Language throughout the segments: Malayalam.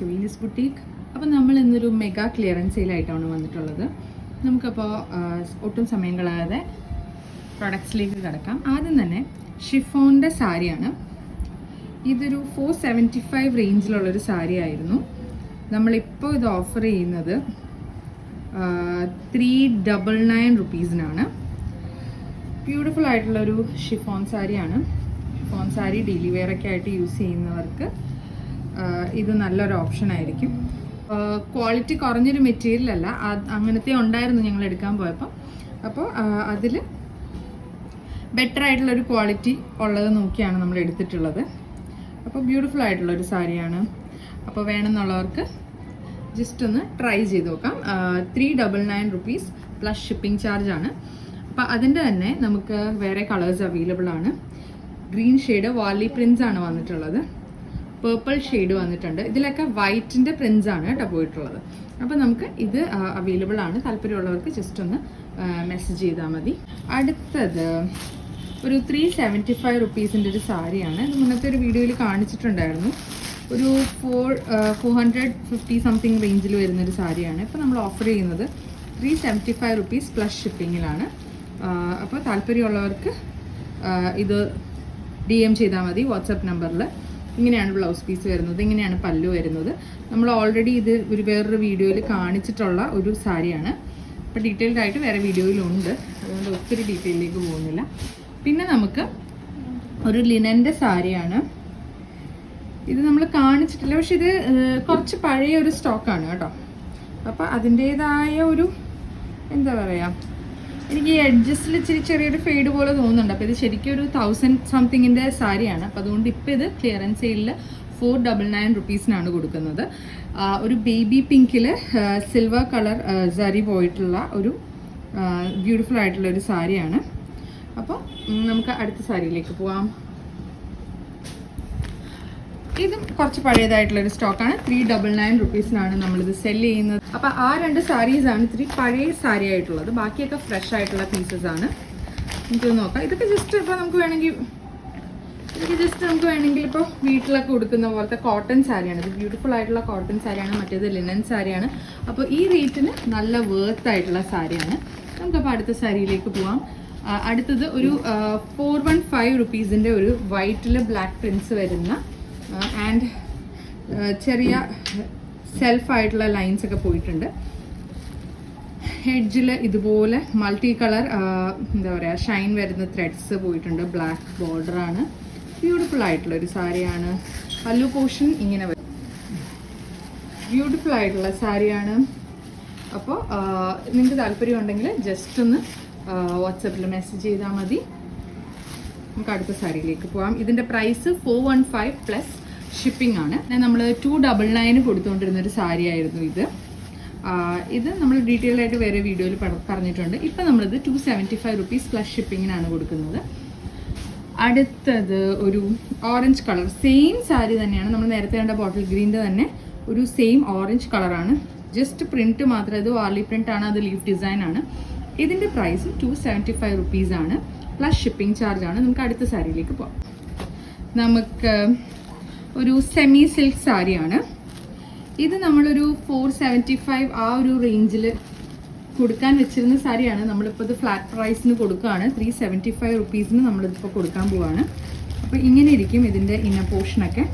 ടു വീനസ് ബുട്ടീക്ക് അപ്പോൾ നമ്മൾ ഇന്നൊരു മെഗാ ക്ലിയറൻസ് സെയിലായിട്ടാണ് വന്നിട്ടുള്ളത്. നമുക്കപ്പോൾ ഒട്ടും സമയം കളയാതെ പ്രൊഡക്ട്സിലേക്ക് കിടക്കാം. ആദ്യം തന്നെ ഷിഫോണിന്റെ സാരിയാണ്. ഇതൊരു ഫോർ സെവന്റി ഫൈവ് റേഞ്ചിലുള്ളൊരു സാരി ആയിരുന്നു നമ്മളിപ്പോൾ ഇത് ഓഫർ ചെയ്യുന്നത് ത്രീ ഡബിൾ നയൻ റുപ്പീസിനാണ് ബ്യൂട്ടിഫുൾ ആയിട്ടുള്ളൊരു ഷിഫോൺ സാരിയാണ്. ഷിഫോൺ സാരി ഡെയിലി വെയറൊക്കെ ആയിട്ട് യൂസ് ചെയ്യുന്നവർക്ക് ഇത് നല്ലൊരു ഓപ്ഷൻ ആയിരിക്കും. ക്വാളിറ്റി കുറഞ്ഞൊരു മെറ്റീരിയൽ അല്ല. അങ്ങനത്തെ ഉണ്ടായിരുന്നു ഞങ്ങൾ എടുക്കാൻ പോയപ്പോൾ അപ്പോൾ അതിൽ ബെറ്റർ ആയിട്ടുള്ളൊരു ക്വാളിറ്റി ഉള്ളത് നോക്കിയാണ് നമ്മൾ എടുത്തിട്ടുള്ളത്. അപ്പോൾ ബ്യൂട്ടിഫുൾ ആയിട്ടുള്ളൊരു സാരിയാണ്. അപ്പോൾ വേണമെന്നുള്ളവർക്ക് ജസ്റ്റ് ഒന്ന് ട്രൈ ചെയ്ത് നോക്കാം. Three double nine rupees plus shipping charge ആണ്. അപ്പോൾ അതിന്റെ തന്നെ നമുക്ക് വേറെ കളേഴ്സ് അവൈലബിൾ ആണ്. ഗ്രീൻ ഷെയ്ഡ് വാലി പ്രിൻസ് ആണ് വന്നിട്ടുള്ളത്. പേർപ്പിൾ ഷെയ്ഡ് വന്നിട്ടുണ്ട്. ഇതിലൊക്കെ വൈറ്റിന്റെ പ്രിന്റ്സ് ആണ് കേട്ടോ പോയിട്ടുള്ളത്. അപ്പോൾ നമുക്ക് ഇത് അവൈലബിൾ ആണ്. താല്പര്യമുള്ളവർക്ക് ജസ്റ്റ് ഒന്ന് മെസ്സേജ് ചെയ്താൽ മതി. അടുത്തത് ഒരു ത്രീ സെവന്റി ഫൈവ് റുപ്പീസിന്റെ ഒരു സാരിയാണ്. ഇത് മുന്നത്തെ ഒരു വീഡിയോയിൽ കാണിച്ചിട്ടുണ്ടായിരുന്നു. ഒരു four four hundred fifty something റേഞ്ചിൽ വരുന്നൊരു സാരിയാണ്. ഇപ്പോൾ നമ്മൾ ഓഫർ ചെയ്യുന്നത് three seventy five rupees plus ഷിപ്പിങ്ങിലാണ് അപ്പോൾ താല്പര്യമുള്ളവർക്ക് ഇത് ഡി എം ചെയ്താൽ മതി വാട്സപ്പ് നമ്പറിൽ ഇങ്ങനെയാണ് ബ്ലൗസ് പീസ് വരുന്നത് ഇങ്ങനെയാണ് പല്ലു വരുന്നത്. നമ്മൾ ഓൾറെഡി ഇത് ഒരു വേറൊരു വീഡിയോയിൽ കാണിച്ചിട്ടുള്ള ഒരു സാരിയാണ്. അപ്പോൾ ഡീറ്റെയിൽഡ് ആയിട്ട് വേറെ വീഡിയോയിലുണ്ട്. അതുകൊണ്ട് ഒത്തിരി ഡീറ്റെയിലേക്ക് പോകുന്നില്ല. പിന്നെ നമുക്ക് ഒരു ലിനന്റെ സാരിയാണ്. ഇത് നമ്മൾ കാണിച്ചിട്ടില്ല പക്ഷെ ഇത് കുറച്ച് പഴയ ഒരു സ്റ്റോക്കാണ് കേട്ടോ. അപ്പോൾ അതിന്റേതായ ഒരു എന്താ പറയുക എനിക്ക് ഈ എഡ്ജസ്റ്റിൽ ഇച്ചിരി ചെറിയൊരു ഫെയ്ഡ് പോലെ തോന്നുന്നുണ്ട്. അപ്പോൾ ഇത് ശരിക്കും ഒരു തൗസൻഡ് സംതിങ്ങിന്റെ സാരിയാണ്. അപ്പോൾ അതുകൊണ്ട് ഇപ്പൊ ഇത് ക്ലിയറൻസ് സെയിലിൽ ഫോർ ഡബിൾ നയൻ റുപ്പീസിനാണ് കൊടുക്കുന്നത്. ഒരു ബേബി പിങ്കിൽ സിൽവർ കളർ സരി പോയിട്ടുള്ള ഒരു ബ്യൂട്ടിഫുൾ ആയിട്ടുള്ള ഒരു സാരിയാണ്. അപ്പോൾ നമുക്ക് അടുത്ത സാരിയിലേക്ക് പോവാം. ഇതും കുറച്ച് പഴയതായിട്ടുള്ള ഒരു സ്റ്റോക്കാണ്. ത്രീ ഡബിൾ നയൻ റുപ്പീസിനാണ് നമ്മളിത് സെൽ ചെയ്യുന്നത്. അപ്പോൾ ആ രണ്ട് സാരീസ് ആണ് ഇത്തിരി പഴയ സാരി ആയിട്ടുള്ളത്. ബാക്കിയൊക്കെ ഫ്രഷ് ആയിട്ടുള്ള പീസസ് ആണ്. നമുക്ക് നോക്കാം. ഇതൊക്കെ ജസ്റ്റ് ഇപ്പോൾ നമുക്ക് വേണമെങ്കിൽ ഇതൊക്കെ ജസ്റ്റ് നമുക്ക് വേണമെങ്കിൽ ഇപ്പോൾ വീട്ടിലൊക്കെ കൊടുക്കുന്ന പോലത്തെ കോട്ടൺ സാരിയാണ് ഇത് ബ്യൂട്ടിഫുൾ ആയിട്ടുള്ള കോട്ടൺ സാരിയാണ് മറ്റേത് ലിനൻ സാരിയാണ് അപ്പോൾ ഈ റേറ്റിന് നല്ല വേർത്ത് ആയിട്ടുള്ള സാരിയാണ് നമുക്കപ്പോൾ അടുത്ത സാരിയിലേക്ക് പോവാം. അടുത്തത് ഒരു ഫോർ വൺ ഫൈവ് റുപ്പീസിന്റെ ഒരു വൈറ്റിൽ ബ്ലാക്ക് പ്രിൻസ് വരുന്ന ആൻഡ് ചെറിയ സെൽഫായിട്ടുള്ള ലൈൻസ് ഒക്കെ പോയിട്ടുണ്ട്. ഹെഡ്ജിൽ ഇതുപോലെ മൾട്ടി കളർ എന്താ പറയുക ഷൈൻ വരുന്ന ത്രെഡ്സ് പോയിട്ടുണ്ട്. ബ്ലാക്ക് ബോർഡറാണ് ബ്യൂട്ടിഫുൾ ആയിട്ടുള്ള ഒരു സാരിയാണ്. പല്ലു പോർഷൻ ഇങ്ങനെ വരും. ബ്യൂട്ടിഫുൾ ആയിട്ടുള്ള സാരിയാണ്. അപ്പോൾ നിങ്ങൾക്ക് താല്പര്യം ഉണ്ടെങ്കിൽ ജസ്റ്റ് ഒന്ന് വാട്സപ്പിൽ മെസ്സേജ് ചെയ്താൽ മതി. നമുക്ക് അടുത്ത സാരിയിലേക്ക് പോകാം ഇതിന്റെ price four one five plus shipping ആണ്. നമ്മൾ ടു ഡബിൾ നയന് കൊടുത്തുകൊണ്ടിരുന്ന ഒരു സാരി ആയിരുന്നു ഇത്. ഇത് നമ്മൾ ഡീറ്റെയിൽ ആയിട്ട് വേറെ വീഡിയോയിൽ പറഞ്ഞിട്ടുണ്ട്. ഇപ്പം നമ്മളിത് two seventy five rupees plus ഷിപ്പിങ്ങിനാണ് കൊടുക്കുന്നത്. അടുത്തത് ഒരു ഓറഞ്ച് കളർ സെയിം സാരി തന്നെയാണ്. നമ്മൾ നേരത്തെ കണ്ട ബോട്ടിൽ ഗ്രീന്റെ തന്നെ ഒരു സെയിം ഓറഞ്ച് കളറാണ് ജസ്റ്റ് പ്രിന്റ് മാത്രം. ഇത് വാർലി പ്രിന്റ് ആണ്. അത് ലീഫ് ഡിസൈൻ ആണ്. ഇതിന്റെ price two seventy five rupees ആണ്. പ്ലസ് ഷിപ്പിംഗ് ചാർജ് ആണ്. നമുക്ക് അടുത്ത സാരിയിലേക്ക് പോകാം നമുക്ക് ഒരു സെമി സിൽക്ക് സാരിയാണ്. ഇത് നമ്മളൊരു ഫോർ സെവന്റി ഫൈവ് ആ ഒരു റേഞ്ചിൽ കൊടുക്കാൻ വെച്ചിരുന്ന സാരിയാണ്. നമ്മളിപ്പോൾ ഇത് ഫ്ലാറ്റ് പ്രൈസിന് കൊടുക്കുകയാണ്. ത്രീ സെവന്റി ഫൈവ് റുപ്പീസിന് നമ്മളിതിപ്പോൾ കൊടുക്കാൻ പോവാണ്. അപ്പോൾ ഇങ്ങനെ ഇരിക്കും ഇതിന്റെ ഇന്ന പോർഷനൊക്കെ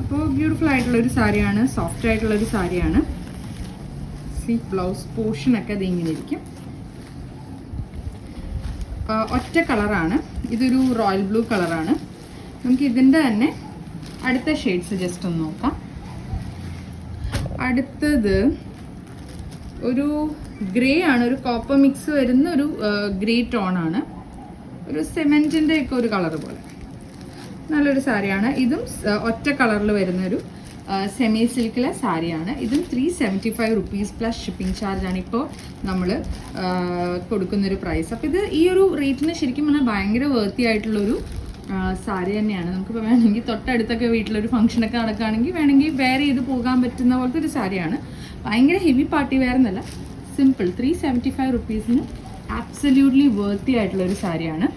അപ്പോൾ ബ്യൂട്ടിഫുൾ ആയിട്ടുള്ളൊരു സാരിയാണ്. സോഫ്റ്റ് ആയിട്ടുള്ളൊരു സാരിയാണ്. സി ബ്ലൗസ് പോർഷനൊക്കെ ഇത് ഇങ്ങനെ ഇരിക്കും. ഒറ്റ കളറാണ്. ഇതൊരു റോയൽ ബ്ലൂ കളറാണ്. നമുക്ക് ഇതിന്റെ തന്നെ അടുത്ത ഷെയ്ഡ്സ് ജസ്റ്റ് ഒന്ന് നോക്കാം. അടുത്തത് ഒരു ഗ്രേ ആണ്. ഒരു കോപ്പർ മിക്സ് വരുന്ന ഒരു ഗ്രേ ടോൺ ആണ്. ഒരു സിമെന്റിന്റെ ഒക്കെ ഒരു കളർ പോലെ. നല്ലൊരു സാരിയാണ്. ഇതും ഒറ്റ കളറിൽ വരുന്ന ഒരു സെമി സിൽക്കിലെ സാരിയാണ്. ഇതും three seventy five rupees plus shipping ചാർജാണ് ഇപ്പോൾ നമ്മൾ കൊടുക്കുന്നൊരു പ്രൈസ് അപ്പോൾ ഇത് ഈ ഒരു റേറ്റിന് ശരിക്കും പറഞ്ഞാൽ ഭയങ്കര വേർത്തി ആയിട്ടുള്ളൊരു സാരി തന്നെയാണ്. നമുക്കിപ്പോൾ വേണമെങ്കിൽ തൊട്ടടുത്തൊക്കെ വീട്ടിലൊരു ഫംഗ്ഷനൊക്കെ നടക്കുകയാണെങ്കിൽ വേണമെങ്കിൽ വേറെ ചെയ്ത് പോകാൻ പറ്റുന്ന പോലത്തെ ഒരു സാരിയാണ്. ഭയങ്കര ഹെവി പാർട്ടി വെയർ എന്നല്ല. സിമ്പിൾ ത്രീ സെവന്റി ഫൈവ് റുപ്പീസിന് ആബ്സല്യൂട്ട്ലി വേർത്തി ആയിട്ടുള്ളൊരു സാരിയാണ്.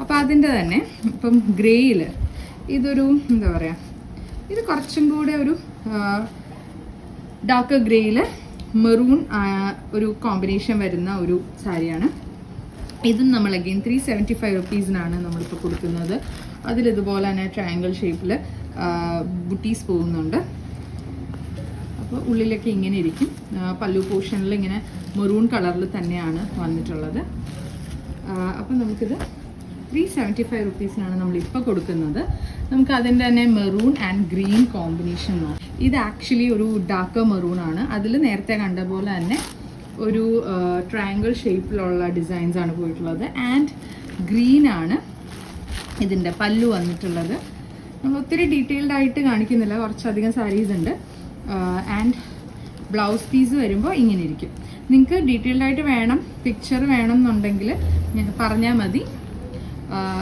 അപ്പോൾ അതിന്റെ തന്നെ ഇപ്പം ഗ്രേയിൽ ഇതൊരു എന്താ പറയുക ഇത് കുറച്ചും കൂടെ ഒരു ഡാർക്ക് ഗ്രേയിൽ മെറൂൺ ഒരു കോമ്പിനേഷൻ വരുന്ന ഒരു സാരിയാണ്. ഇതും നമ്മൾ അഗെയിൻ ത്രീ സെവന്റി ഫൈവ് റുപ്പീസിനാണ് നമ്മളിപ്പോൾ കൊടുക്കുന്നത്. അതിലിതുപോലെ തന്നെ ട്രയാങ്കിൾ ഷേപ്പിൽ ബുട്ടീസ് പോകുന്നുണ്ട്. അപ്പോൾ ഉള്ളിലൊക്കെ ഇങ്ങനെ ഇരിക്കും. പല്ലു പോർഷനിൽ ഇങ്ങനെ മെറൂൺ കളറിൽ തന്നെയാണ് വന്നിട്ടുള്ളത്. അപ്പോൾ നമുക്കിത് ത്രീ സെവന്റി ഫൈവ് റുപ്പീസിനാണ് നമ്മളിപ്പോൾ കൊടുക്കുന്നത്. നമുക്ക് അതിന്റെ തന്നെ മെറൂൺ ആൻഡ് ഗ്രീൻ കോമ്പിനേഷൻ നോക്കാം. ഇത് ആക്ച്വലി ഒരു ഡാർക്ക് മെറൂൺ ആണ്. അതിൽ നേരത്തെ കണ്ട പോലെ തന്നെ ഒരു ട്രയാങ്കിൾ ഷേപ്പിലുള്ള ഡിസൈൻസ് ആണ് പോയിട്ടുള്ളത്. ആൻഡ് ഗ്രീൻ ആണ് ഇതിന്റെ പല്ലു വന്നിട്ടുള്ളത്. നമ്മൾ ഒത്തിരി ഡീറ്റെയിൽഡ് ആയിട്ട് കാണിക്കുന്നില്ല. കുറച്ചധികം സാരീസ് ഉണ്ട്. ആൻഡ് ബ്ലൗസ് പീസ് വരുമ്പോൾ ഇങ്ങനെ ഇരിക്കും. നിങ്ങൾക്ക് ഡീറ്റെയിൽഡ് ആയിട്ട് വേണം പിക്ചർ വേണം എന്നുണ്ടെങ്കിൽ ഞാൻ പറഞ്ഞാൽ മതി.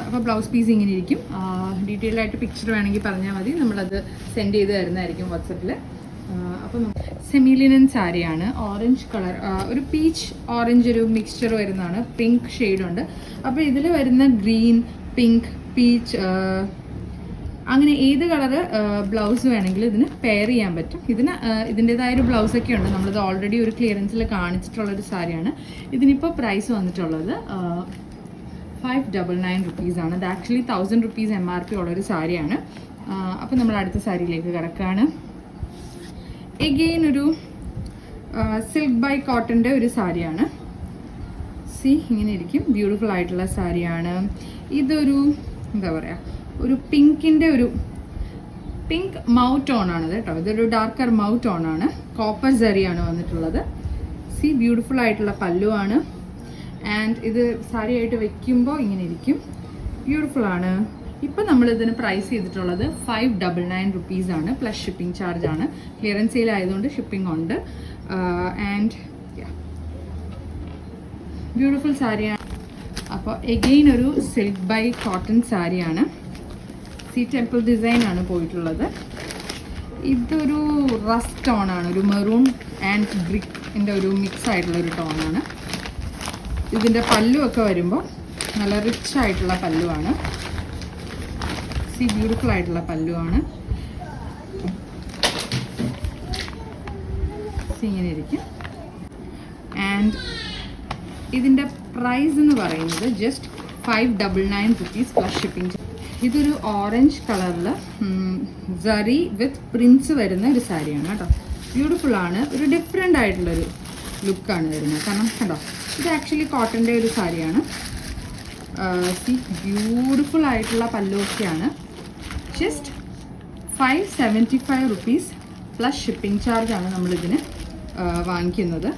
അപ്പോൾ ബ്ലൗസ് പീസ് ഇങ്ങനെ ഇരിക്കും. ഡീറ്റെയിൽ ആയിട്ട് പിക്ചർ വേണമെങ്കിൽ പറഞ്ഞാൽ മതി. നമ്മളത് സെൻഡ് ചെയ്ത് തരുന്നതായിരിക്കും വാട്സപ്പിൽ അപ്പോൾ സെമിലിനൻ സാരിയാണ്. ഓറഞ്ച് കളർ ഒരു പീച്ച് ഓറഞ്ച് ഒരു മിക്സ്ചർ വരുന്നതാണ്. പിങ്ക് ഷെയ്ഡുണ്ട് അപ്പോൾ ഇതിൽ വരുന്ന ഗ്രീൻ പിങ്ക് പീച്ച് അങ്ങനെ ഏത് കളറ് ബ്ലൗസ് വേണമെങ്കിലും ഇതിന് പെയർ ചെയ്യാൻ പറ്റും. ഇതിന് ഇതിന്റെതായ ഒരു ബ്ലൗസ് ഒക്കെ ഉണ്ട്. നമ്മളിത് ഓൾറെഡി ഒരു ക്ലിയറൻസിൽ കാണിച്ചിട്ടുള്ള ഒരു സാരിയാണ്. ഇതിനിപ്പോൾ പ്രൈസ് വന്നിട്ടുള്ളത് ഫൈവ് ഡബിൾ നയൻ റുപ്പീസാണ് ഇത് actually thousand rupees M R P ഉള്ളൊരു സാരിയാണ്. അപ്പോൾ നമ്മൾ അടുത്ത സാരിയിലേക്ക് കിടക്കുകയാണ് എഗെയിൻ ഒരു സിൽക്ക് ബൈ കോട്ടന്റെ ഒരു സാരിയാണ്. സി ഇങ്ങനെ ഇരിക്കും. ബ്യൂട്ടിഫുൾ ആയിട്ടുള്ള സാരിയാണ്. ഇതൊരു എന്താ പറയുക ഒരു പിങ്കിന്റെ ഒരു പിങ്ക് മൗട്ട് ആണ് കേട്ടോ. ഇതൊരു ഡാർക്കർ മൗട്ട് ആണ്. കോപ്പർ ജറിയാണ് വന്നിട്ടുള്ളത്. സി ബ്യൂട്ടിഫുൾ ആയിട്ടുള്ള പല്ലുവാണ്. ആൻഡ് ഇത് സാരി ആയിട്ട് വെക്കുമ്പോൾ ഇങ്ങനെ ഇരിക്കും. ബ്യൂട്ടിഫുൾ ആണ്. ഇപ്പം നമ്മൾ ഇതിന് പ്രൈസ് ചെയ്തിട്ടുള്ളത് ഫൈവ് ഡബിൾ നയൻ റുപ്പീസ് ആണ്. പ്ലസ് ഷിപ്പിംഗ് ചാർജ് ആണ്. ക്ലിയറൻസ് സെയിൽ ആയതുകൊണ്ട് ഷിപ്പിംഗ് ഉണ്ട്. ആൻഡ് ബ്യൂട്ടിഫുൾ സാരിയാണ് അപ്പോൾ എഗെയിൻ ഒരു സിൽക്ക് ബൈ കോട്ടൺ സാരിയാണ് സി ടെമ്പിൾ ഡിസൈൻ ആണ് പോയിട്ടുള്ളത്. ഇതൊരു റസ് ടോൺ ആണ്. ഒരു മെറൂൺ ആൻഡ് ബ്രിക്കിന്റെ ഒരു മിക്സ് ആയിട്ടുള്ള ഒരു ടോണാണ് ഇതിന്റെ പല്ലുമൊക്കെ വരുമ്പോൾ നല്ല റിച്ച് ആയിട്ടുള്ള പല്ലുവാണ്. സി ബ്യൂട്ടിഫുൾ ആയിട്ടുള്ള പല്ലുവാണ് ഇങ്ങനെ ഇരിക്കും. ആൻഡ് ഇതിന്റെ പ്രൈസ് എന്ന് പറയുന്നത് just five double nine rupees plus shipping ഇതൊരു ഓറഞ്ച് കളറിൽ സറി വിത്ത് പ്രിൻസ് വരുന്ന ഒരു സാരിയാണ് കേട്ടോ. ബ്യൂട്ടിഫുൾ ആണ്. ഒരു ഡിഫറെന്റ് ആയിട്ടുള്ളൊരു ലുക്കാണ് വരുന്നത്. കാരണം കണ്ടോ? ഇത് ആക്ച്വലി കോട്ടന്റെ ഒരു സാരിയാണ്. സി ബ്യൂട്ടിഫുൾ ആയിട്ടുള്ള പല്ലൊക്കെയാണ്. Just five seventy five rupees plus shipping ചാർജാണ് നമ്മളിതിന് വാങ്ങിക്കുന്നത്.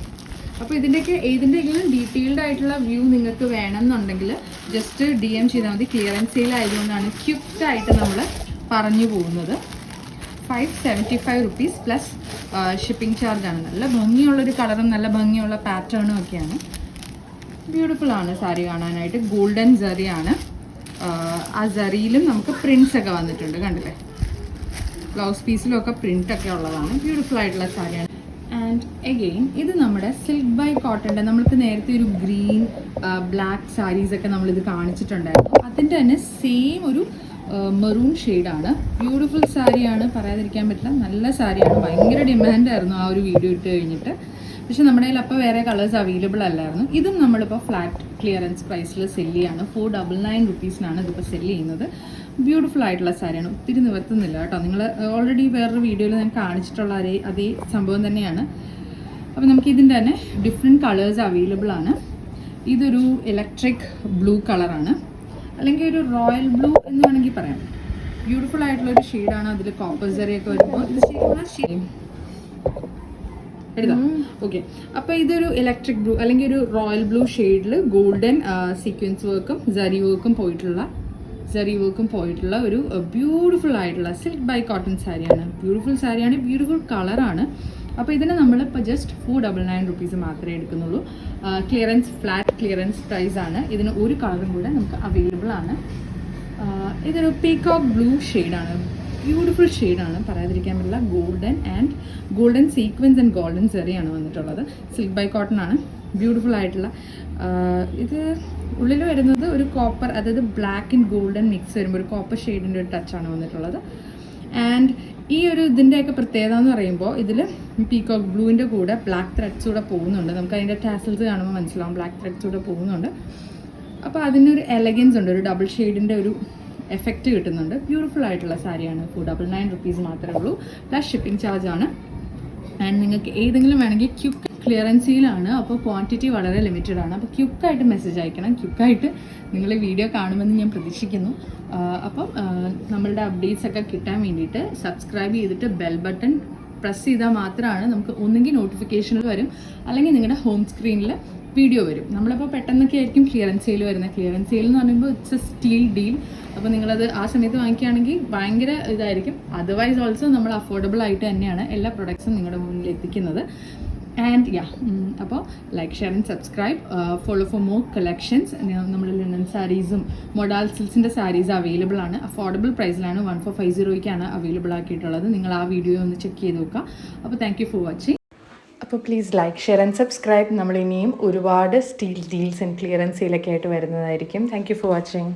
അപ്പോൾ ഇതിന്റെയൊക്കെ ഏതിന്റെയെങ്കിലും ഡീറ്റെയിൽഡ് ആയിട്ടുള്ള വ്യൂ നിങ്ങൾക്ക് വേണമെന്നുണ്ടെങ്കിൽ ജസ്റ്റ് ഡി എം ചെയ്താൽ മതി. ക്ലിയറൻസ് സെയിൽ ആയതുകൊണ്ടാണ് ആയിട്ട് നമ്മൾ പറഞ്ഞു പോകുന്നത്. Five seventy five rupees plus shipping ചാർജാണ് നല്ല ഭംഗിയുള്ളൊരു കളറും നല്ല ഭംഗിയുള്ള പാറ്റേണും ഒക്കെയാണ്. ബ്യൂട്ടിഫുൾ ആണ് സാരി കാണാനായിട്ട്. ഗോൾഡൻ ജറിയാണ് ആ ജറിയിലും നമുക്ക് പ്രിൻസ് ഒക്കെ വന്നിട്ടുണ്ട് കണ്ടില്ലേ? ബ്ലൗസ് പീസിലും ഒക്കെ പ്രിന്റ് ഒക്കെ ഉള്ളതാണ്. ബ്യൂട്ടിഫുൾ ആയിട്ടുള്ള സാരിയാണ് ആൻഡ് എഗെയിൻ ഇത് നമ്മുടെ സിൽക്ക് ബൈ കോട്ടന്റെ നമ്മൾക്ക് നേരത്തെ ഒരു ഗ്രീൻ ബ്ലാക്ക് സാരീസ് ഒക്കെ നമ്മളിത് കാണിച്ചിട്ടുണ്ടായിരുന്നു. അതിന്റെ തന്നെ സെയിം ഒരു മെറൂൺ ഷെയ്ഡാണ് ബ്യൂട്ടിഫുൾ സാരിയാണ് പറയാതിരിക്കാൻ പറ്റില്ല. നല്ല സാരിയാണ് ഭയങ്കര ഡിമാൻഡായിരുന്നു ആ ഒരു വീഡിയോ ഇട്ട് കഴിഞ്ഞിട്ട്. പക്ഷെ നമ്മുടെ കയ്യിൽ അപ്പോൾ വേറെ കളേഴ്സ് അവൈലബിൾ അല്ലായിരുന്നു. ഇതും നമ്മളിപ്പോൾ ഫ്ലാറ്റ് ക്ലിയറൻസ് പ്രൈസിൽ സെല്ല് ചെയ്യാണ്. ഫോർ ഡബിൾ നയൻ റുപ്പീസിനാണ് ഇതിപ്പോൾ സെല്ല് ചെയ്യുന്നത്. ബ്യൂട്ടിഫുൾ ആയിട്ടുള്ള സാരിയാണ്. ഒത്തിരി നിവർത്തുന്നില്ല കേട്ടോ. നിങ്ങൾ ഓൾറെഡി വേറൊരു വീഡിയോയിൽ ഞാൻ കാണിച്ചിട്ടുള്ള അതേ അതേ സംഭവം തന്നെയാണ്. അപ്പോൾ നമുക്ക് ഇതിന്റെ തന്നെ ഡിഫറെന്റ് കളേഴ്സ് അവൈലബിൾ ആണ്. ഇതൊരു ഇലക്ട്രിക് ബ്ലൂ കളറാണ് അല്ലെങ്കിൽ ഒരു റോയൽ ബ്ലൂ എന്ന് വേണമെങ്കിൽ പറയാം. ബ്യൂട്ടിഫുൾ ആയിട്ടുള്ള ഒരു ഷെയ്ഡാണ് അതിൽ കോപ്പസറി ഒക്കെ വരുമ്പോൾ. ഇത് ശരിക്കും ഷെയ്ഡ് എഴുതാം ഓക്കെ അപ്പോൾ ഇതൊരു ഇലക്ട്രിക് ബ്ലൂ അല്ലെങ്കിൽ ഒരു റോയൽ ബ്ലൂ ഷെയ്ഡിൽ ഗോൾഡൻ സീക്വൻസ് വർക്കും ജറി വർക്കും പോയിട്ടുള്ള ജറി വർക്കും പോയിട്ടുള്ള ഒരു ബ്യൂട്ടിഫുൾ ആയിട്ടുള്ള സിൽക്ക് ബൈ കോട്ടൺ സാരിയാണ് ബ്യൂട്ടിഫുൾ സാരിയാണ് ബ്യൂട്ടിഫുൾ കളറാണ് അപ്പോൾ ഇതിന് നമ്മളിപ്പോൾ just four double nine rupees മാത്രമേ എടുക്കുന്നുള്ളൂ. ക്ലിയറൻസ് ഫ്ലാറ്റ് ക്ലിയറൻസ് പ്രൈസ് ആണ്. ഇതിന് ഒരു കളറും കൂടെ നമുക്ക് അവൈലബിൾ ആണ്. ഇതൊരു പീക്കോക്ക് ബ്ലൂ ഷെയ്ഡാണ് ബ്യൂട്ടിഫുൾ ഷെയ്ഡാണ് പറയാതിരിക്കാൻ പറ്റില്ല. Golden and golden sequence and golden സെറിയാണ് വന്നിട്ടുള്ളത്. സിൽക്ക് ബൈ കോട്ടൺ ആണ്. ബ്യൂട്ടിഫുൾ ആയിട്ടുള്ള. ഇത് ഉള്ളിൽ വരുന്നത് ഒരു കോപ്പർ അതായത് ബ്ലാക്ക് ആൻഡ് ഗോൾഡൻ മിക്സ് വരുമ്പോൾ ഒരു കോപ്പർ ഷെയ്ഡിന്റെ ഒരു ടച്ചാണ് വന്നിട്ടുള്ളത്. ആൻഡ് ഈ ഒരു ഇതിന്റെയൊക്കെ പ്രത്യേകത എന്ന് പറയുമ്പോൾ ഇതിൽ പീകോക്ക് ബ്ലൂവിന്റെ കൂടെ ബ്ലാക്ക് ത്രെഡ്സ് കൂടെ പോകുന്നുണ്ട്. നമുക്ക് അതിന്റെ ടാസൽസ് കാണുമ്പോൾ മനസ്സിലാവും. ബ്ലാക്ക് ത്രെഡ്സ് കൂടെ പോകുന്നുണ്ട്. അപ്പോൾ അതിനൊരു എലഗൻസ് ഉണ്ട്. ഒരു ഡബിൾ ഷെയ്ഡിന്റെ ഒരു എഫക്റ്റ് കിട്ടുന്നുണ്ട്. ബ്യൂട്ടിഫുൾ ആയിട്ടുള്ള സാരിയാണ് ഫോർ ഡബിൾ നയൻ റുപ്പീസ് മാത്രമേ ഉള്ളൂ. പ്ലസ് ഷിപ്പിംഗ് ചാർജ് ആണ്. ആൻഡ് നിങ്ങൾക്ക് ഏതെങ്കിലും വേണമെങ്കിൽ ക്യുക്ക് ക്ലിയറൻസിയിലാണ് അപ്പോൾ ക്വാണ്ടിറ്റി വളരെ ലിമിറ്റഡ് ആണ്. അപ്പോൾ ക്യുക്കായിട്ട് മെസ്സേജ് അയക്കണം. ക്യുക്കായിട്ട് നിങ്ങൾ വീഡിയോ കാണുമെന്ന് ഞാൻ പ്രതീക്ഷിക്കുന്നു. അപ്പം നമ്മളുടെ അപ്ഡേറ്റ്സ് ഒക്കെ കിട്ടാൻ വേണ്ടിയിട്ട് സബ്സ്ക്രൈബ് ചെയ്തിട്ട് ബെൽ ബട്ടൺ പ്രസ് ചെയ്താൽ മാത്രമാണ് നമുക്ക് ഒന്നുകിൽ നോട്ടിഫിക്കേഷനിൽ വരും. അല്ലെങ്കിൽ നിങ്ങളുടെ ഹോം സ്ക്രീനിൽ വീഡിയോ വരും. നമ്മളിപ്പോൾ പെട്ടെന്നൊക്കെ ആയിരിക്കും ക്ലിയറൻസ് സെയിൽ വരുന്നത്. ക്ലിയറൻസ് സെയിൽ എന്ന് പറയുമ്പോൾ ഇറ്റ്സ് എ സ്റ്റീൽ ഡീൽ അപ്പോൾ നിങ്ങളത് ആ സമയത്ത് വാങ്ങിക്കുകയാണെങ്കിൽ ഭയങ്കര ഇതായിരിക്കും. അതർവൈസ് ഓൾസോ നമ്മൾ അഫോർഡബിൾ ആയിട്ട് തന്നെയാണ് എല്ലാ പ്രൊഡക്ട്സും നിങ്ങളുടെ മുന്നിൽ എത്തിക്കുന്നത്. ആൻഡ് യാ അപ്പോൾ like share and subscribe follow for more collections നമ്മൾ ലിനൻ സാരീസും മൊഡാൽ സിൽസിന്റെ സാരീസ് അവൈലബിൾ ആണ്. അഫോർഡബിൾ പ്രൈസിലാണ് വൺ ഫോർ ഫൈവ് സീറോയ്ക്കാണ് അവൈലബിൾ ആക്കിയിട്ടുള്ളത്. നിങ്ങൾ ആ വീഡിയോ ഒന്ന് ചെക്ക് ചെയ്ത് നോക്കുക. അപ്പോൾ താങ്ക് ഫോർ വാച്ചിങ് അപ്പോൾ please like share and subscribe നമ്മൾ ഇനിയും ഒരുപാട് സ്റ്റീൽ ഡീൽസ് ആൻഡ് ക്ലിയറൻസിലൊക്കെ ആയിട്ട് വരുന്നതായിരിക്കും. Thank you for watching